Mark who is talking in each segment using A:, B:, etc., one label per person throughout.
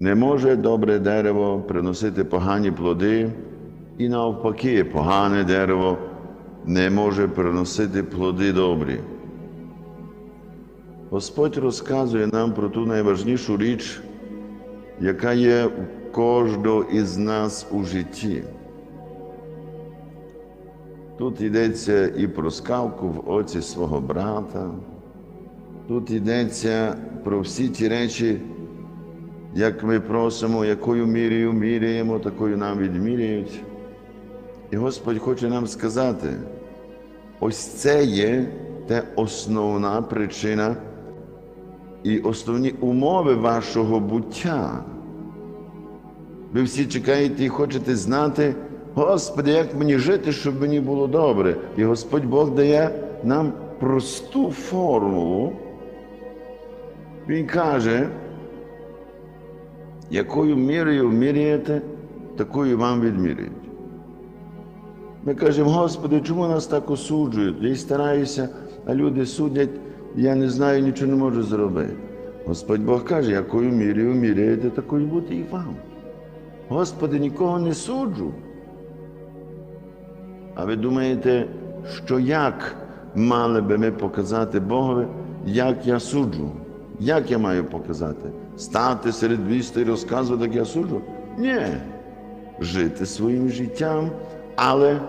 A: Не може добре дерево приносити погані плоди, і навпаки, погане дерево не може приносити плоди добрі. Господь розказує нам про ту найважнішу річ, яка є у кожного із нас у житті. Тут йдеться і про скалку в оці свого брата, тут йдеться про всі ті речі, як ми просимо, якою мірою міряємо, такою нам відміряють. І Господь хоче нам сказати, ось це є те основна причина і основні умови вашого буття. Ви всі чекаєте і хочете знати, Господи, як мені жити, щоб мені було добре. І Господь Бог дає нам просту формулу. Він каже, якою мірою міряєте, такою вам відміряють. Ми кажемо, Господи, чому нас так осуджують? Я стараюся, а люди судять, я не знаю, нічого не можу зробити. Господь Бог каже, якою мірою міряєте, такою буде і вам. Господи, нікого не суджу. А ви думаєте, що як мали би ми показати Богові, як я суджу? Як я маю показати? Стати серед міста і розказувати, як я суджу? Ні. Жити своїм життям, але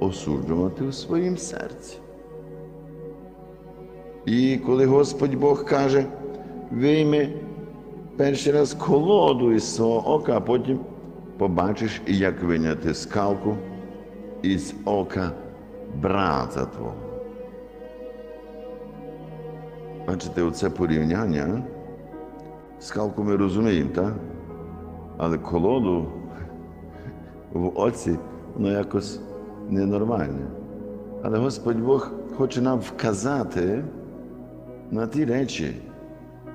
A: осуджувати у своїм серці. І коли Господь Бог каже, вийми перший раз колоду із свого ока, а потім побачиш, як виняти скалку із ока брата твого. Бачите, оце порівняння. Скалку ми розуміємо, так? Але колоду в оці, воно якось ненормальне. Але Господь Бог хоче нам вказати на ті речі,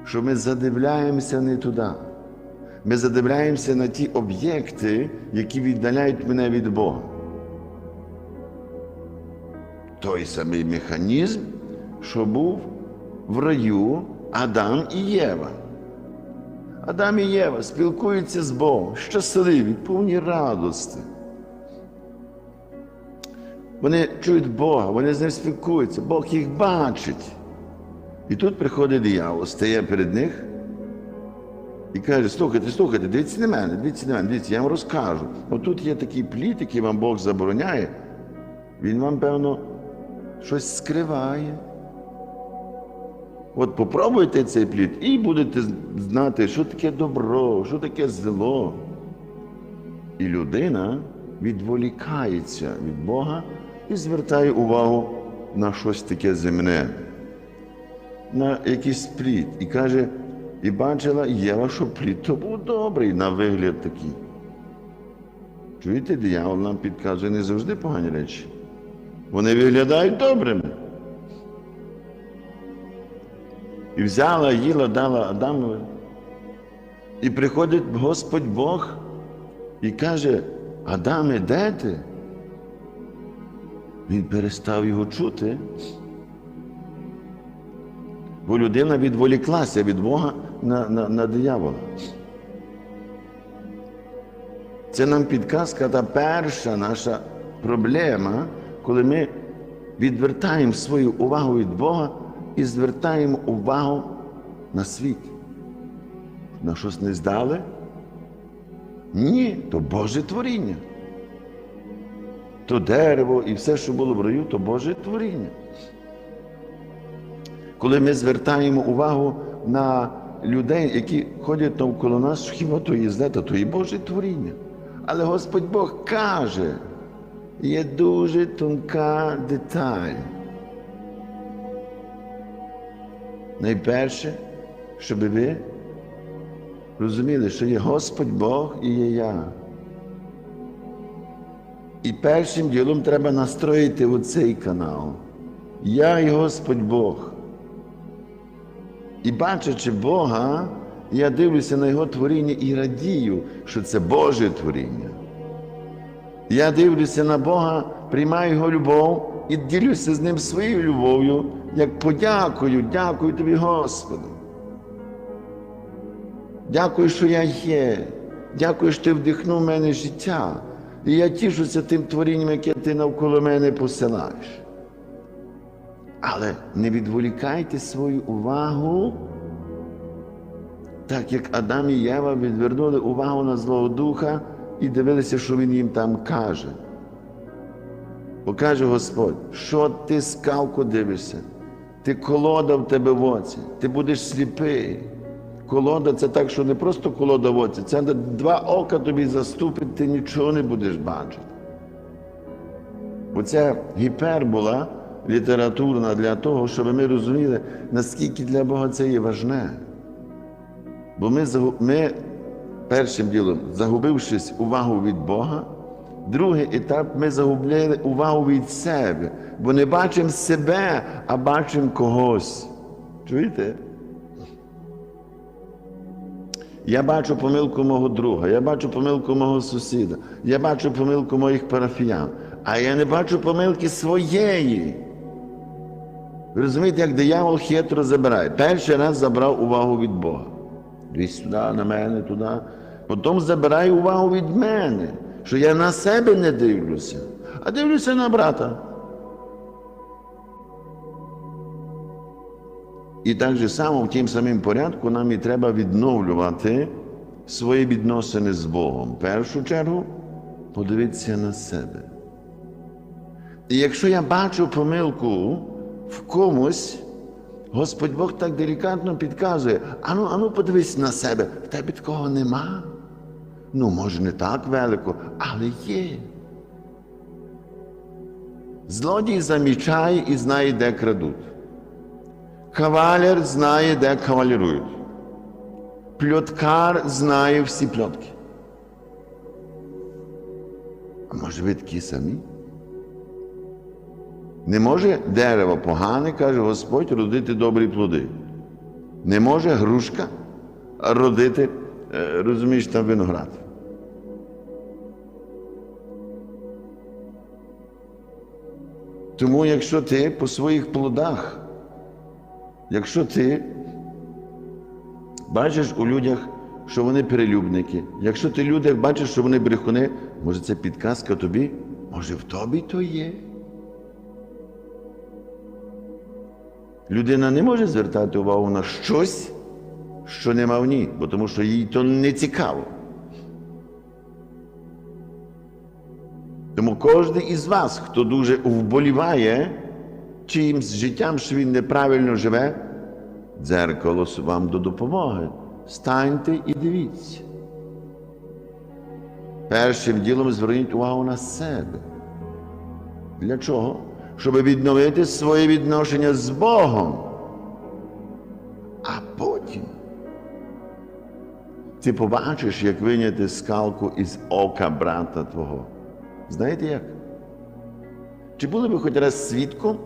A: що ми задивляємося не туди. Ми задивляємося на ті об'єкти, які віддаляють мене від Бога. Той самий механізм, що був в раю Адам і Єва. Адам і Єва спілкуються з Богом, щасливі, повні радості. Вони чують Бога, вони з ним спілкуються, Бог їх бачить. І тут приходить диявол, стає перед них і каже: слухайте, слухайте, дивіться на мене, дивіться на мене, дивіться, я вам розкажу. Отут є такий плід, який вам Бог забороняє, він вам, певно, щось скриває. От попробуйте цей плід і будете знати, що таке добро, що таке зло. І людина відволікається від Бога і звертає увагу на щось таке земне, на якийсь плід. І каже, і бачила Єва, що плід то був добрий на вигляд такий. Чуєте, диявол нам підказує не завжди погані речі. Вони виглядають добрими. І взяла, їла, дала Адамові. І приходить Господь Бог і каже, Адаме, де ти? Він перестав його чути. Бо людина відволіклася від Бога на, на, на диявола. Це нам підказка та перша наша проблема, коли ми відвертаємо свою увагу від Бога і звертаємо увагу на світ. На щось не здали? Ні, то Боже творіння. То дерево і все, що було в раю, то Боже творіння. Коли ми звертаємо увагу на людей, які ходять навколо нас, хіба то є зле, то і Боже творіння. Але Господь Бог каже, є дуже тонка деталь. Найперше, щоб ви розуміли, що є Господь Бог і є я. І першим ділом треба настроїти оцей канал. Я і Господь Бог. І бачачи Бога, я дивлюся на Його творіння і радію, що це Боже творіння. Я дивлюся на Бога, приймаю Його любов і ділюся з Ним своєю любов'ю, як подякую, дякую тобі, Господи. Дякую, що я є. Дякую, що ти вдихнув в мене життя. І я тішуся тим творінням, яке ти навколо мене посилаєш. Але не відволікайте свою увагу, так як Адам і Єва відвернули увагу на Злого Духа і дивилися, що він їм там каже. Покаже Господь, що ти скалку дивишся, ти колода в тебе в оці, ти будеш сліпий. Колода це так, що не просто колода в оці, це два ока тобі заступить, ти нічого не будеш бачити. Бо ця гіпербола літературна для того, щоб ми розуміли, наскільки для Бога це є важне. Бо ми, ми першим ділом, загубившись увагу від Бога, другий етап ми загубили увагу від себе, бо не бачимо себе, а бачимо когось. Чуєте? Я бачу помилку мого друга, я бачу помилку мого сусіда, я бачу помилку моїх парафіян, а я не бачу помилки своєї. Ви розумієте, як диявол хитро забирає. Перший раз забрав увагу від Бога. Дивись сюди, на мене, туди. Потім забирає увагу від мене, що я на себе не дивлюся, а дивлюся на брата. І так же само в тім самим порядку нам і треба відновлювати свої відносини з Богом. В першу чергу подивитися на себе. І якщо я бачу помилку в комусь, Господь Бог так делікатно підказує, ану, ану подивись на себе, в тебе такого нема. Ну, може, не так велико, але є. Злодій замічає і знає, де крадуть. Кавалер знає, де кавалерують. Пльоткар знає всі пльотки. А може ви такі самі? Не може дерево погане, каже Господь, родити добрі плоди. Не може грушка родити, е, розумієш, там виноград. Тому якщо ти по своїх плодах Якщо ти бачиш у людях, що вони перелюбники, якщо ти людях бачиш, що вони брехуни, може це підказка тобі, може в тобі то є. Людина не може звертати увагу на щось, що нема в ній, бо тому що їй то не цікаво. Тому кожен із вас, хто дуже вболіває, чиїмсь життям, що він неправильно живе, дзеркало вам до допомоги. Станьте і дивіться. Першим ділом зверніть увагу на себе. Для чого? Щоб відновити своє відношення з Богом. А потім ти побачиш, як виняти скалку із ока брата твого. Знаєте як? Чи були ви хоч раз свідком,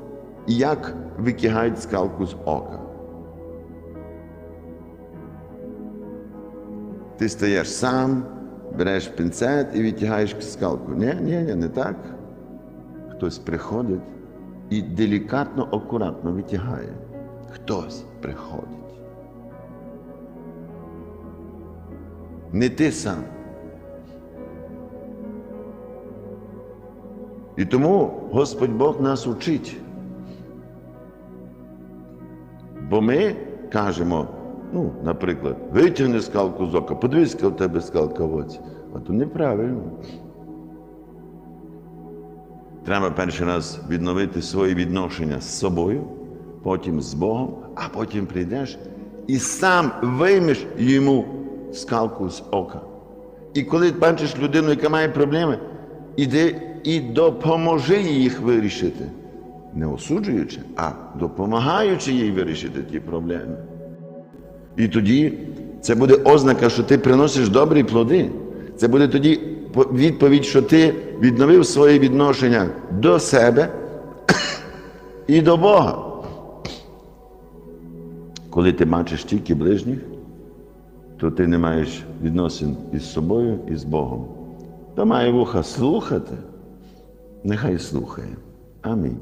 A: як викигають скалку з ока? Ти стаєш сам, береш пінцет і відтягаєш скалку. Ні, ні, ні, не так. Хтось приходить і делікатно, акуратно витягає. Хтось приходить. Не ти сам. І тому Господь Бог нас учить. Бо ми кажемо, ну, наприклад, витягни скалку з ока, подивись, в тебе скалка в оці. А то неправильно. Треба перший раз відновити свої відношення з собою, потім з Богом, а потім прийдеш і сам виймеш йому скалку з ока. І коли бачиш людину, яка має проблеми, іди і допоможи їх вирішити. Не осуджуючи, а допомагаючи їй вирішити ті проблеми. І тоді це буде ознака, що ти приносиш добрі плоди. Це буде тоді відповідь, що ти відновив своє відношення до себе і до Бога. Коли ти бачиш тільки ближніх, то ти не маєш відносин із собою і з Богом. То має вуха слухати, нехай слухає. Амінь.